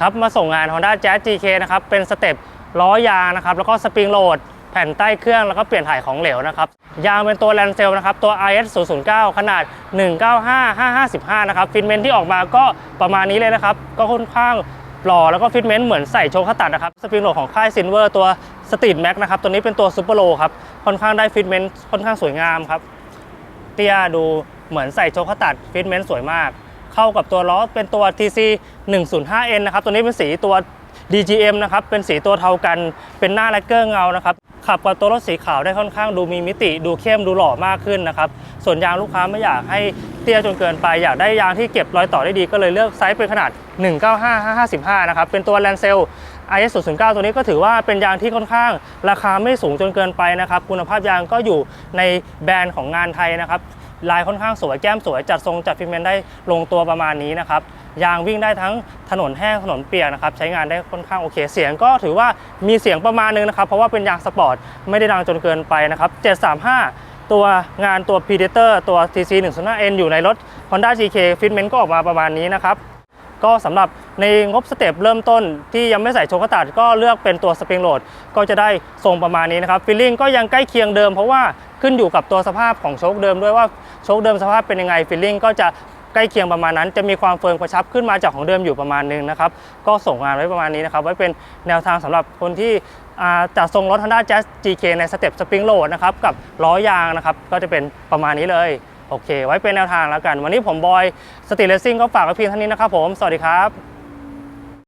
ครับมาส่งงาน Honda Jazz GK นะครับเป็นสเต็ปล้อยางนะครับแล้วก็สปริงโหลดแผ่นใต้เครื่องแล้วก็เปลี่ยนถ่ายของเหลวนะครับยางเป็นตัวแลนเซลนะครับตัว IS 009 ขนาด 195-555 นะครับฟิตเมนที่ออกมาก็ประมาณนี้เลยนะครับ ก็ค่อนข้างหล่อแล้วก็ฟิตเมนเหมือนใส่โชคขตัดนะครับสปริงโหลดของค่ายซินเวอร์ตัวสตรีทแม็กนะครับตัวนี้เป็นตัวซูเปอร์โลครับค่อนข้างได้ฟิตเมนค่อนข้างสวยงามครับเตี้ยดูเหมือนใส่โชคตัดฟิตเมนสวยมาก เข้ากับตัวล้อเป็นตัว TC 105N นะครับ ตัวนี้เป็นสีตัว DGM นะครับ เป็นสีตัวเทากัน เป็นหน้าแลกเกอร์เงานะครับ ขับกับตัวรถสีขาวได้ค่อนข้างดูมีมิติ ดูเข้ม ดูหล่อมากขึ้นนะครับ ส่วนยางลูกค้าไม่อยากให้เตี้ยจนเกินไป อยากได้ยางที่เก็บรอยต่อได้ดี ก็เลยเลือกไซส์เป็นขนาด 195-555 นะครับ เป็นตัวแลนเซล IS 009ตัวนี้ก็ถือว่าเป็นยางที่ค่อนข้าง ราคาไม่สูงจนเกินไปนะครับ คุณภาพยางก็อยู่ในแบรนด์ของงานไทยนะครับ ลายค่อนข้างสวยแก้มสวยจัดทรงจัดฟิเมนได้ลงตัวประมาณนี้นะครับยางวิ่งได้ทั้งถนนแห้งถนนเปียกนะครับใช้งานได้ค่อนข้างโอเค เสียงก็ถือว่ามีเสียงประมาณนึงนะครับเพราะว่าเป็นยางสปอร์ตไม่ได้ดังจนเกินไปนะครับ735ตัวงานตัว Predator ตัว TC 105N อยู่ในรถ Honda GK Fitment ก็ออกมาประมาณนี้นะครับ ก็สำหรับในงบสเต็ปเริ่มต้นที่ยังไม่ใส่โชคตัดก็เลือกเป็นตัวสปริงโหลดก็จะได้ทรงประมาณนี้นะครับฟิลลิ่งก็ยังใกล้เคียงเดิมเพราะว่าขึ้นอยู่กับตัวสภาพของโชคเดิมด้วยว่าโชคเดิมสภาพเป็นยังไงฟิลลิ่งก็จะใกล้เคียงประมาณนั้น จะมีความเฟิร์มกระชับขึ้นมาจากของเดิมอยู่ประมาณนึงนะครับก็ส่งงานไว้ประมาณนี้นะครับไว้เป็นแนวทางสำหรับคนที่จัดทรงรถ Honda Jazz GK ในสเต็ปสปริงโหลดนะครับกับล้อยางนะครับก็จะเป็นประมาณนี้เลย โอเค ไว้เป็นแนวทางแล้วกัน วันนี้ผมบอยสติเลสซิ่งก็ฝากไว้เพียงเท่านี้นะครับผม สวัสดีครับ